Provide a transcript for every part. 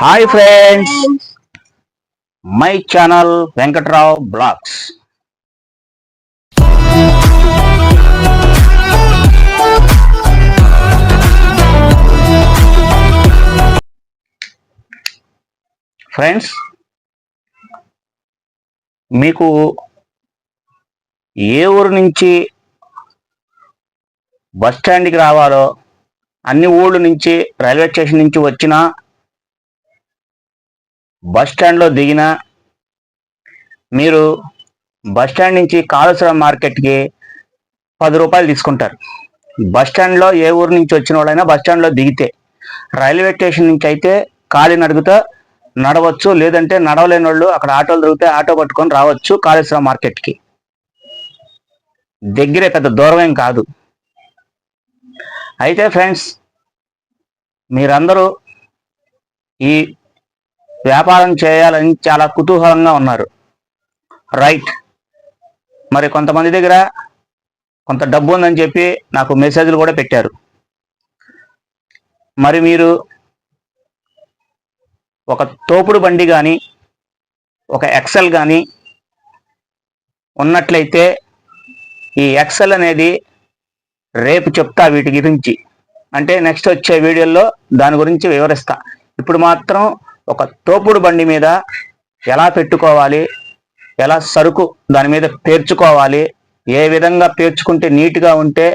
Hi friends my channel Venkatrao vlogs friends మీకు ఏ ఊరు నుంచి బస్ స్టాండ్కి రావాలో అన్ని ఊళ్ళ నుంచి రైల్వే స్టేషన్ నుంచి వచ్చినా బస్ స్టాండ్లో దిగినా మీరు బస్ స్టాండ్ నుంచి కాళేశ్వరం మార్కెట్కి పది రూపాయలు తీసుకుంటారు. బస్ స్టాండ్లో ఏ ఊరు నుంచి వచ్చిన వాళ్ళైనా బస్ స్టాండ్లో దిగితే రైల్వే స్టేషన్ నుంచి అయితే ఖాళీ నడుగుతా నడవచ్చు లేదంటే నడవలేని వాళ్ళు అక్కడ ఆటోలు దొరికితే ఆటో పట్టుకొని రావచ్చు కాళేశ్వరం మార్కెట్కి. దగ్గరే పెద్ద దూరం ఏం కాదు. అయితే ఫ్రెండ్స్ మీరందరూ ఈ వ్యాపారం చేయాలని చాలా కుతూహలంగా ఉన్నారు. రైట్ మరి కొంతమంది దగ్గర కొంత డబ్బు ఉందని చెప్పి నాకు మెసేజ్లు కూడా పెట్టారు. మరి మీరు ఒక తోపుడు బండి కానీ ఒక ఎక్సెల్ కానీ ఉన్నట్లయితే ఈ ఎక్సెల్ అనేది రేపు చెప్తా వీటి గురించి. అంటే నెక్స్ట్ వచ్చే వీడియోలో దాని గురించి వివరిస్తా. ఇప్పుడు మాత్రం ఒక తోపుడు బండి మీద ఎలా పెట్టుకోవాలి ఎలా సరుకు దాని మీద పేర్చుకోవాలి ఏ విధంగా పేర్చుకుంటే నీట్గా ఉంటే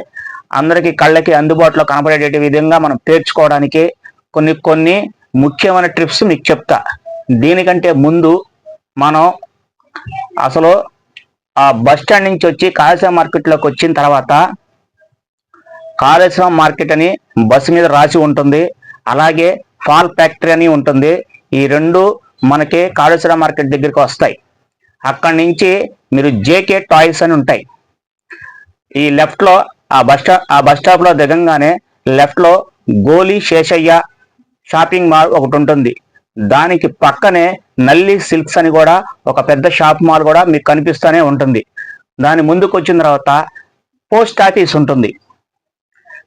అందరికీ కళ్ళకి అందుబాటులో కనపడేట విధంగా మనం పేర్చుకోవడానికి కొన్ని కొన్ని ముఖ్యమైన ట్రిప్స్ మీకు చెప్తా. దీనికంటే ముందు మనం అసలు ఆ బస్ స్టాండ్ నుంచి వచ్చి కాళేశ్వరం మార్కెట్లోకి వచ్చిన తర్వాత కాళేశ్వరం మార్కెట్ అని బస్సు మీద రాసి ఉంటుంది. అలాగే ఫాల్ ఫ్యాక్టరీ అని ఉంటుంది. ఈ రెండు మనకి కాళేశ్వర మార్కెట్ దగ్గరికి వస్తాయి. అక్కడి నుంచి మీరు జేకే టాయ్స్ అని ఉంటాయి. ఈ లెఫ్ట్లో ఆ బస్ స్టాప్ ఆ బస్ స్టాప్లో దిగంగానే లెఫ్ట్లో గోలీ శేషయ్య షాపింగ్ మాల్ ఒకటి ఉంటుంది. దానికి పక్కనే నల్లి సిల్క్స్ అని కూడా ఒక పెద్ద షాప్ మాల్ కూడా మీకు కనిపిస్తూనే ఉంటుంది. దాని ముందుకు వచ్చిన తర్వాత పోస్ట్ ఆఫీస్ ఉంటుంది.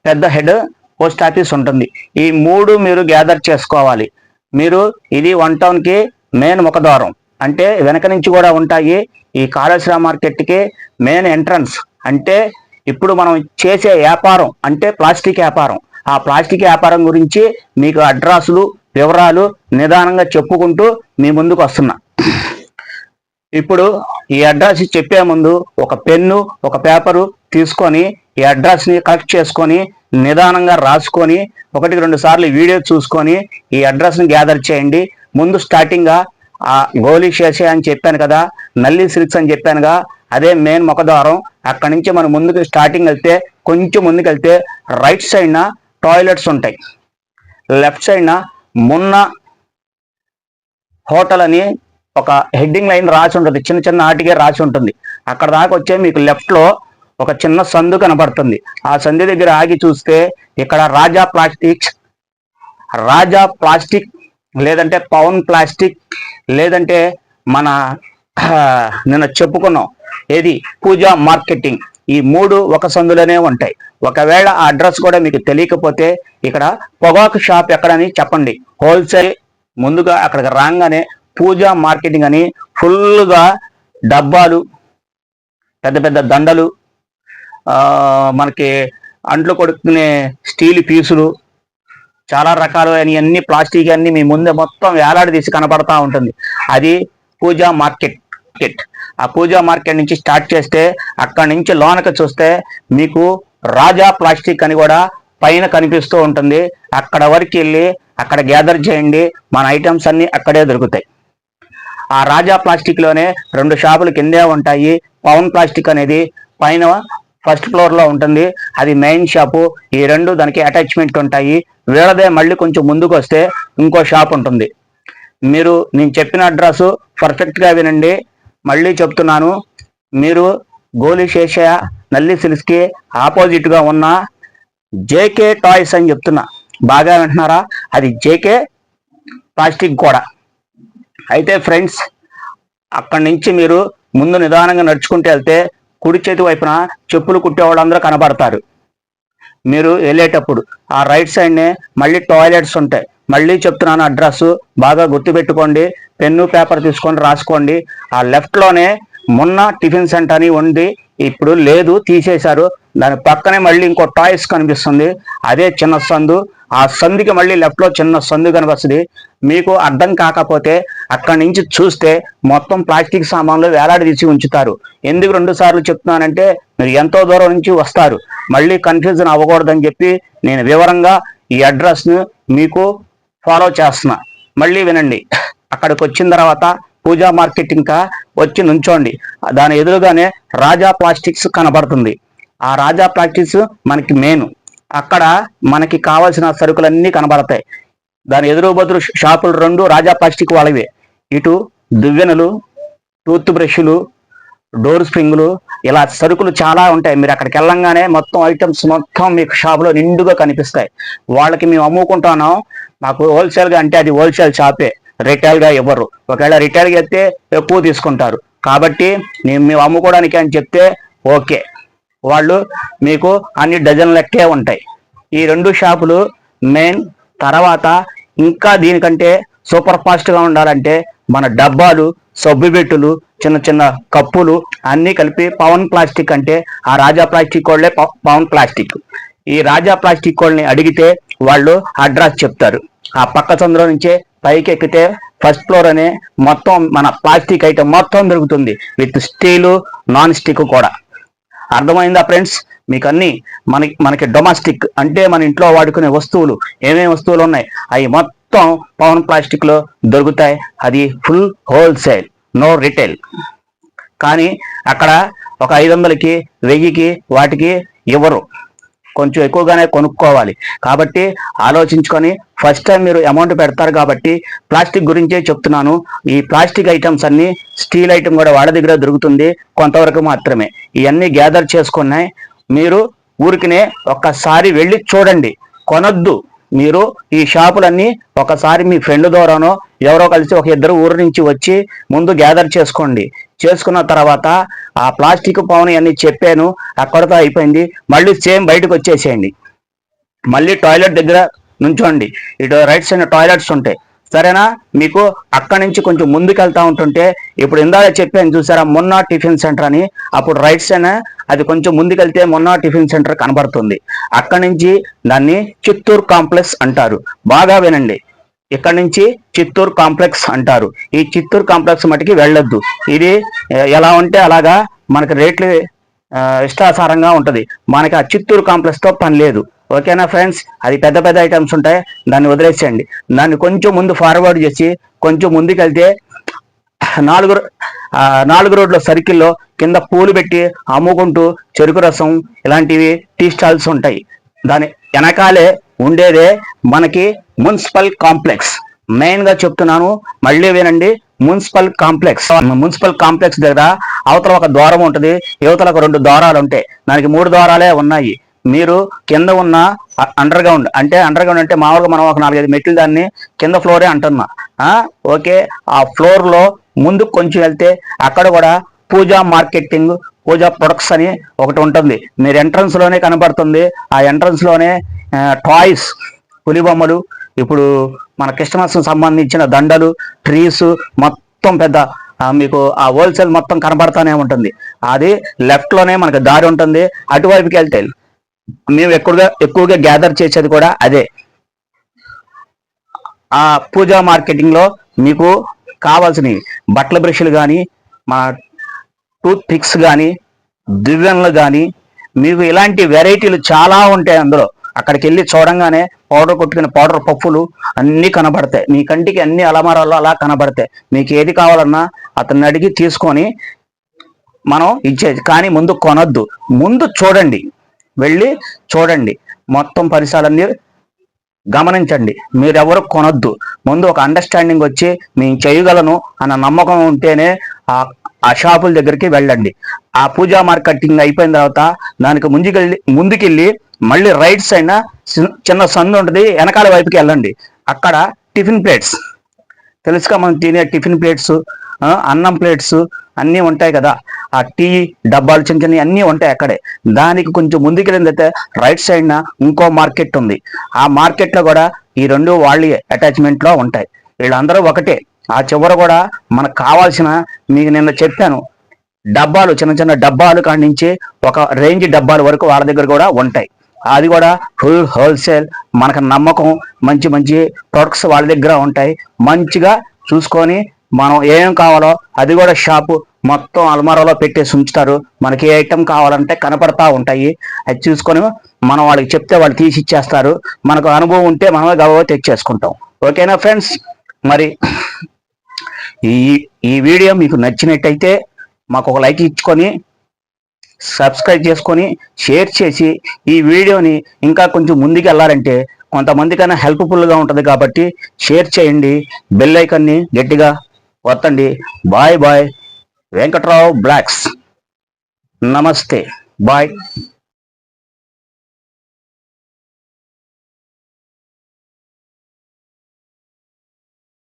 పెద్ద హెడ్ పోస్ట్ ఆఫీస్ ఉంటుంది. ఈ మూడు మీరు గ్యాదర్ చేసుకోవాలి. మీరు ఇది వన్ టౌన్కి మెయిన్ ముఖద్వారం. అంటే వెనక నుంచి కూడా ఉంటాయి ఈ కాళేశ్వర మార్కెట్కి మెయిన్ ఎంట్రన్స్ అంటే ఇప్పుడు మనం చేసే వ్యాపారం అంటే ప్లాస్టిక్ వ్యాపారం. ఆ ప్లాస్టిక్ వ్యాపారం గురించి మీకు అడ్రస్లు వివరాలు నిదానంగా చెప్పుకుంటూ మీ ముందుకు వస్తున్నా. ఇప్పుడు ఈ అడ్రస్ చెప్పే ముందు ఒక పెన్ను ఒక పేపరు తీసుకొని ఈ అడ్రస్ని కలెక్ట్ చేసుకొని నిదానంగా రాసుకొని ఒకటికి రెండు సార్లు వీడియో చూసుకొని ఈ అడ్రస్ని గ్యాదర్ చేయండి. ముందు స్టార్టింగ్గా ఆ గోలీ శేషే అని చెప్పాను కదా నల్లి సిల్క్స్ అని చెప్పానుగా అదే మెయిన్ ముఖద్వారం. అక్కడి నుంచి మనం ముందుకు స్టార్టింగ్ వెళ్తే కొంచెం ముందుకు వెళ్తే రైట్ సైడ్న టాయిలెట్స్ ఉంటాయి. లెఫ్ట్ సైడ్న మున్న హోటల్ అని ఒక హెడ్డింగ్ లైన్ రాసి ఉంటుంది. చిన్న చిన్న ఆటికే రాసి ఉంటుంది. అక్కడ దాకా వచ్చే మీకు లెఫ్ట్లో ఒక చిన్న సందు కనబడుతుంది. ఆ సందు దగ్గర ఆగి చూస్తే ఇక్కడ రాజా ప్లాస్టిక్స్ రాజా ప్లాస్టిక్ లేదంటే పవన్ ప్లాస్టిక్ లేదంటే మన నిన్న చెప్పుకున్నాం. ఏది? పూజా మార్కెటింగ్. ఈ మూడు ఒక సందులోనే ఉంటాయి. ఒకవేళ ఆ అడ్రస్ కూడా మీకు తెలియకపోతే ఇక్కడ పొగాకు షాప్ ఎక్కడని చెప్పండి. హోల్సేల్ ముందుగా అక్కడికి రాగానే పూజా మార్కెటింగ్ అని ఫుల్గా డబ్బాలు పెద్ద పెద్ద దండలు మనకి అంట్లు కొడుకునే స్టీల్ పీసులు చాలా రకాలు అన్ని ప్లాస్టిక్ అన్ని మీ ముందే మొత్తం వేలాడదీసి కనపడతా ఉంటుంది. అది పూజా మార్కెట్ మార్కెట్ ఆ పూజా మార్కెట్ నుంచి స్టార్ట్ చేస్తే అక్కడి నుంచి లోనక చూస్తే మీకు రాజా ప్లాస్టిక్ అని కూడా పైన కనిపిస్తూ ఉంటుంది. అక్కడ వరకు వెళ్ళి అక్కడ గ్యాదర్ చేయండి. మన ఐటమ్స్ అన్ని అక్కడే దొరుకుతాయి. ఆ రాజా ప్లాస్టిక్లోనే రెండు షాపులు కిందే ఉంటాయి. పవన్ ప్లాస్టిక్ అనేది పైన ఫస్ట్ ఫ్లోర్లో ఉంటుంది. అది మెయిన్ షాపు. ఈ రెండు దానికి అటాచ్మెంట్ ఉంటాయి. వీళ్ళదే మళ్ళీ కొంచెం ముందుకు వస్తే ఇంకో షాప్ ఉంటుంది. మీరు నేను చెప్పిన అడ్రస్ పర్ఫెక్ట్గా వినండి. మళ్ళీ చెప్తున్నాను. మీరు గోలిశేష నల్లి సిల్స్కి ఆపోజిట్గా ఉన్న జేకే టాయ్స్ అని చెప్తున్నా. బాగా వింటున్నారా? అది జేకే ప్లాస్టిక్ కూడా అయితే ఫ్రెండ్స్ అక్కడి నుంచి మీరు ముందు నిదానంగా నడుచుకుంటూ వెళ్తే కుడి చేతి వైపున చెప్పులు కుట్టే వాళ్ళందరూ కనబడతారు. మీరు వెళ్ళేటప్పుడు ఆ రైట్ సైడ్నే మళ్ళీ టాయిలెట్స్ ఉంటాయి. మళ్ళీ చెప్తున్నాను అడ్రస్ బాగా గుర్తుపెట్టుకోండి. పెన్ను పేపర్ తీసుకొని రాసుకోండి. ఆ లెఫ్ట్లోనే మొన్న టిఫిన్ సెంటర్ అని ఉంది. ఇప్పుడు లేదు తీసేశారు. దాని పక్కనే మళ్ళీ ఇంకో టాయ్స్ కనిపిస్తుంది. అదే చిన్న సందు. ఆ సందుకి మళ్ళీ లెఫ్ట్లో చిన్న సందు కనిపిస్తుంది. మీకు అర్థం కాకపోతే అక్కడి నుంచి చూస్తే మొత్తం ప్లాస్టిక్ సామాన్లు వేలాడదీసి ఉంచుతారు. ఎందుకు రెండు సార్లు చెప్తున్నానంటే మీరు ఎంతో దూరం నుంచి వస్తారు. మళ్ళీ కన్ఫ్యూజన్ అవ్వకూడదని చెప్పి నేను వివరంగా ఈ అడ్రస్ను మీకు ఫాలో చేస్తున్నా. మళ్ళీ వినండి. అక్కడికి వచ్చిన తర్వాత పూజా మార్కెట్ ఇంకా వచ్చి నుంచోండి. దాని ఎదురుగానే రాజా ప్లాస్టిక్స్ కనబడుతుంది. ఆ రాజా ప్రాక్టీస్ మనకి మెయిన్ అక్కడ మనకి కావాల్సిన సరుకులన్నీ కనబడతాయి. దాని ఎదురు బదురు షాపులు రెండు రాజా ప్లాస్టిక్ వాళ్ళవే. ఇటు దువ్వెనలు టూత్ బ్రష్లు డోర్ స్ప్రింగులు ఇలా సరుకులు చాలా ఉంటాయి. మీరు అక్కడికి వెళ్ళంగానే మొత్తం ఐటమ్స్ మొత్తం మీకు షాపులో నిండుగా కనిపిస్తాయి. వాళ్ళకి మేము అమ్ముకుంటున్నాం. మాకు హోల్సేల్గా అంటే అది హోల్సేల్ షాపే రిటైల్గా ఇవ్వరు. ఒకవేళ రిటైల్గా అయితే ఎక్కువ తీసుకుంటారు. కాబట్టి నేను మేము అమ్ముకోవడానికి అని చెప్తే ఓకే. వాళ్ళు మీకు అన్ని డజన్ లెక్కే ఉంటాయి. ఈ రెండు షాపులు మెయిన్ తర్వాత ఇంకా దీనికంటే సూపర్ ఫాస్ట్గా ఉండాలంటే మన డబ్బాలు సబ్బుబెట్టులు చిన్న చిన్న కప్పులు అన్నీ కలిపి పవన్ ప్లాస్టిక్ అంటే ఆ రాజా ప్లాస్టిక్ వాళ్ళే ప- పవన్ ప్లాస్టిక్. ఈ రాజా ప్లాస్టిక్ వాళ్ళని అడిగితే వాళ్ళు అడ్రస్ చెప్తారు. ఆ పక్క సందులో నుంచే పైకి ఎక్కితే ఫస్ట్ ఫ్లోర్ అనే మొత్తం మన ప్లాస్టిక్ ఐటమ్ మొత్తం దొరుకుతుంది విత్ స్టీలు నాన్ స్టిక్ కూడా. అర్థమైందా ఫ్రెండ్స్? మీకు అన్ని మనకి మనకి డొమెస్టిక్ అంటే మన ఇంట్లో వాడుకునే వస్తువులు. ఏమేమి వస్తువులు ఉన్నాయి? అవి మొత్తం పవన్ ప్లాస్టిక్లో దొరుకుతాయి. అది ఫుల్ హోల్సేల్ నో రిటైల్. కానీ అక్కడ ఒక ఐదు వందలకి వెయ్యికి వాటికి ఇవ్వరు కొంచెం ఎక్కువగానే కొనుక్కోవాలి. కాబట్టి ఆలోచించుకొని ఫస్ట్ టైం మీరు అమౌంట్ పెడతారు కాబట్టి ప్లాస్టిక్ గురించే చెప్తున్నాను. ఈ ప్లాస్టిక్ ఐటమ్స్ అన్ని స్టీల్ ఐటమ్ కూడా వాళ్ళ దగ్గర దొరుకుతుంది. కొంతవరకు మాత్రమే. ఇవన్నీ గ్యాదర్ చేసుకున్నాయి. మీరు ఊరికినే ఒక్కసారి వెళ్ళి చూడండి. కొనొద్దు. మీరు ఈ షాపులన్నీ ఒకసారి మీ ఫ్రెండ్ ద్వారానో ఎవరో కలిసి ఒక ఇద్దరు ఊరు నుంచి వచ్చి ముందు గ్యాదర్ చేసుకోండి. చేసుకున్న తర్వాత ఆ ప్లాస్టిక్ పవన్ అన్ని చెప్పాను. అక్కడితో అయిపోయింది. మళ్ళీ సేమ్ బయటకు వచ్చేసేయండి. మళ్ళీ టాయిలెట్ దగ్గర నుంచోండి. ఇటు రైట్ సైడ్ టాయిలెట్స్ ఉంటాయి. సరేనా? మీకు అక్కడి నుంచి కొంచెం ముందుకెళ్తా ఉంటుంటే ఇప్పుడు ఇందాక చెప్పాను చూసారా మొన్న టిఫిన్ సెంటర్ అని అప్పుడు రైట్ సైడ్ అది కొంచెం ముందుకెళ్తే మొన్న టిఫిన్ సెంటర్ కనబడుతుంది. అక్కడి నుంచి దాన్ని చిత్తూరు కాంప్లెక్స్ అంటారు. బాగా వినండి. ఇక్కడ నుంచి చిత్తూరు కాంప్లెక్స్ అంటారు. ఈ చిత్తూరు కాంప్లెక్స్ మటుకి వెళ్ళొద్దు. ఇది ఎలా ఉంటే అలాగా మనకి రేట్లు ఇష్టాసారంగా ఉంటుంది. మనకి ఆ చిత్తూరు కాంప్లెక్స్తో పని లేదు. ఓకేనా ఫ్రెండ్స్? అది పెద్ద పెద్ద ఐటమ్స్ ఉంటాయి. దాన్ని వదిలేసేయండి. దాన్ని కొంచెం ముందు ఫార్వర్డ్ చేసి కొంచెం ముందుకెళ్తే నాలుగు నాలుగు రోడ్ల సర్కిల్లో కింద పూలు పెట్టి అమ్ముకుంటూ చెరుకు రసం ఇలాంటివి టీ స్టాల్స్ ఉంటాయి. దాని వెనకాలే ఉండేదే మనకి మున్సిపల్ కాంప్లెక్స్. మెయిన్గా చెప్తున్నాను మళ్ళీ వినండి. Municipal complex. మున్సిపల్ కాంప్లెక్స్ దగ్గర అవతల ఒక ద్వారం ఉంటుంది. యువతల ఒక రెండు ద్వారాలు ఉంటాయి. దానికి మూడు ద్వారాలే ఉన్నాయి. మీరు కింద ఉన్న అండర్ గ్రౌండ్ అంటే అండర్ గ్రౌండ్ అంటే మామూలుగా మనం ఒక నాలుగైదు మెట్లు దాన్ని కింద ఫ్లోరే అంటున్నా. ఓకే ఆ ఫ్లోర్లో ముందుకు ముందు కొంచెం వెళ్తే అక్కడ కూడా పూజా మార్కెటింగ్ పూజా ప్రొడక్ట్స్ అని ఒకటి ఉంటుంది. మీరు ఎంట్రన్స్లోనే కనబడుతుంది. ఆ ఎంట్రన్స్లోనే టాయ్స్ పులి బొమ్మలు ఇప్పుడు మన క్రిస్టమస్కి సంబంధించిన దండలు ట్రీస్ మొత్తం పెద్ద మీకు ఆ హోల్సేల్ మొత్తం కనబడతానే ఉంటుంది. అది లెఫ్ట్లోనే మనకు దారి ఉంటుంది. అటువైపుకి వెళ్తే మేము ఎక్కువగా ఎక్కువగా గ్యాదర్ చేసేది కూడా అదే. ఆ పూజా మార్కెటింగ్లో మీకు కావాల్సినవి బట్టల బ్రష్లు కానీ మా టూత్ పిక్స్ కానీ దివ్యన్లు కానీ మీకు ఇలాంటి వెరైటీలు చాలా ఉంటాయి అందులో. అక్కడికి వెళ్ళి చూడంగానే పౌడర్ కొట్టుకునే పౌడర్ పప్పులు అన్నీ కనబడతాయి. మీ కంటికి అన్ని అలమారాల్లో అలా కనబడతాయి. మీకు ఏది కావాలన్నా అతన్ని అడిగి తీసుకొని మనం ఇచ్చేది. కానీ ముందు కొనొద్దు. ముందు చూడండి. వెళ్ళి చూడండి. మొత్తం పరిసరాలన్నీ గమనించండి. మీరెవరు కొనొద్దు. ముందు ఒక అండర్స్టాండింగ్ వచ్చి నేను చేయగలను అన్న నమ్మకం ఉంటేనే ఆ ఆ షాపుల దగ్గరికి వెళ్ళండి. ఆ పూజా మార్కెటింగ్ అయిపోయిన తర్వాత దానికి ముందుకెళ్ళి ముందుకెళ్ళి మళ్ళీ రైట్ సైడ్ చిన్న సందు ఉంటుంది. వెనకాల వైపుకి వెళ్ళండి. అక్కడ టిఫిన్ ప్లేట్స్ తెలుసుగా మనం తినే టిఫిన్ ప్లేట్స్ అన్నం ప్లేట్స్ అన్నీ ఉంటాయి కదా. ఆ టీ డబ్బాలు చిన్న చిన్న అన్నీ ఉంటాయి అక్కడే. దానికి కొంచెం ముందుకెళ్ళిందైతే రైట్ సైడ్న ఇంకో మార్కెట్ ఉంది. ఆ మార్కెట్లో కూడా ఈ రెండు వాళ్ళ అటాచ్మెంట్లో ఉంటాయి. వీళ్ళందరూ ఒకటే. ఆ చివర కూడా మనకు కావాల్సిన మీకు నిన్న చెప్పాను. డబ్బాలు చిన్న చిన్న డబ్బాలు కాడి నుంచి ఒక రేంజ్ డబ్బాల వరకు వాళ్ళ దగ్గర కూడా ఉంటాయి. అది కూడా ఫుల్ హోల్సేల్ మనకు నమ్మకం మంచి మంచి ప్రొడక్ట్స్ వాళ్ళ దగ్గర ఉంటాయి. మంచిగా చూసుకొని మనం ఏం కావాలో అది కూడా షాపు మొత్తం అల్మారాలో పెట్టేసి ఉంచుతారు మనకి ఏ ఐటెం కావాలంటే కనపడతా ఉంటాయి. అది చూసుకొని మనం వాళ్ళకి చెప్తే వాళ్ళు తీసి ఇచ్చేస్తారు. మనకు అనుభవం ఉంటే మనమే గబగబా తెచ్చేసుకుంటాం. ఓకేనా ఫ్రెండ్స్? మరి ఈ ఈ వీడియో మీకు నచ్చినట్టయితే మాకు ఒక లైక్ ఇచ్చుకొని సబ్స్క్రైబ్ చేసుకొని షేర్ చేసి ఈ వీడియోని ఇంకా కొంచెం ముందుకు వెళ్ళాలంటే కొంతమందికైనా హెల్ప్ఫుల్గా ఉంటుంది కాబట్టి షేర్ చేయండి. బెల్ ఐకన్ని గట్టిగా వత్తండి. Bye bye. వెంకట్రావు బ్లాక్స్. నమస్తే. బాయ్.